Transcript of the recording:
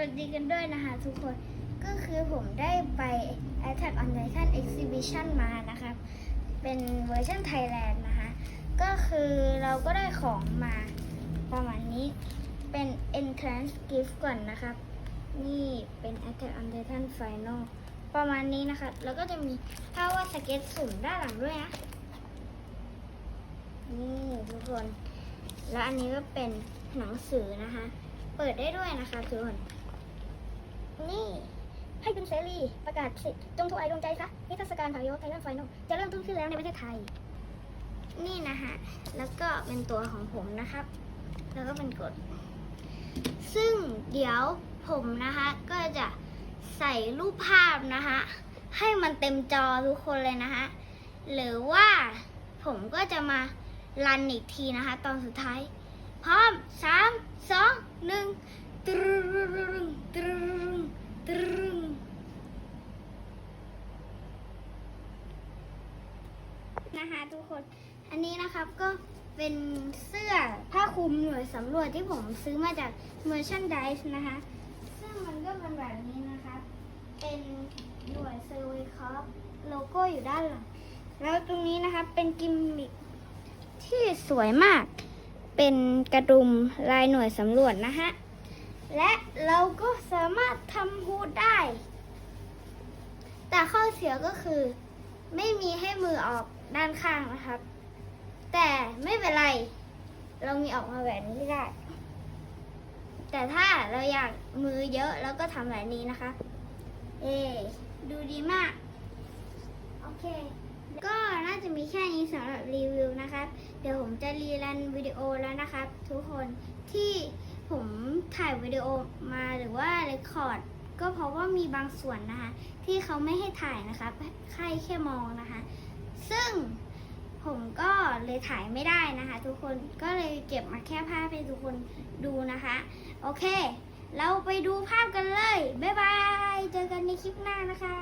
วัสดีกันด้วยนะคะทุกคน ก็คือผมได้ไป Attack on Titan Exhibition มานะครับ เป็นเวอร์ชันไทยแลนด์นะคะ ก็คือเราก็ได้ของมาประมาณนี้ เป็น entrance gift ก่อนนะครับ นี่เป็น Attack on Titan Final ประมาณนี้นะครับแล้วก็จะมีภาพวาดสเก็ตสุ่มด้านหลังด้วยนะ นี่ทุกคน แล้วอันนี้ก็เป็นหนังสือนะคะ เปิดได้ด้วยนะคะทุกคน นี่ ให้คุณเสรีประกาศสิทธิ์จงถูกไอดวงใจซะนิทรรศการถายกไททันไฟนอลจะเริ่มต้นขึ้นแล้วในประเทศไทย นี่นะคะแล้วก็เป็นตัวของผมนะครับ แล้วก็เป็นกฎซึ่งเดี๋ยวผมนะคะ ก็จะใส่รูปภาพนะคะให้มันเต็มจอทุกคนเลยนะคะหรือว่าผมก็จะมารันอีกทีนะคะ ตอนสุดท้าย พร้อมสามสองหนึ่งตรึงตรึงตรึง นะคะทุกคน อันนี้นะครับก็เป็นเสื้อผ้าคลุมหน่วยสำรวจที่ผมซื้อมาจาก Merchandise นะคะ ซึ่งมันก็เป็นแบบนี้นะคะ เป็นหน่วยเซอร์วิคอฟโลโก้อยู่ด้านหลัง แล้วตรงนี้นะคะเป็นกิมมิคที่สวยมาก เป็นกระดุมลายหน่วยสำรวจนะฮะและเราก็สามารถทำฮูดได้ แต่ข้อเสียก็คือ ไม่มีให้มือออกด้านข้างนะครับ แต่ไม่เป็นไร เรามีออกมาแบบนี้ได้ แต่ถ้าเราอยากมือเยอะแล้วก็ทำแบบนี้นะคะ เอ ดูดีมาก โอเค ก็น่าจะมีแค่นี้สำหรับรีวิวนะครับ เดี๋ยวผมจะรีรันวิดีโอแล้วนะครับ ทุกคนที่ผมถ่ายวิดีโอมาหรือว่าเรคคอร์ด ก็เพราะว่ามีบางส่วนนะคะ ที่เขาไม่ให้ถ่ายนะคะให้แค่มองนะคะ ซึ่งผมก็เลยถ่ายไม่ได้นะคะ ทุกคนก็เลยเก็บมาแค่ภาพให้ทุกคนดูนะคะ โอเค เราไปดูภาพกันเลย บ๊ายบาย เจอกันในคลิปหน้านะคะ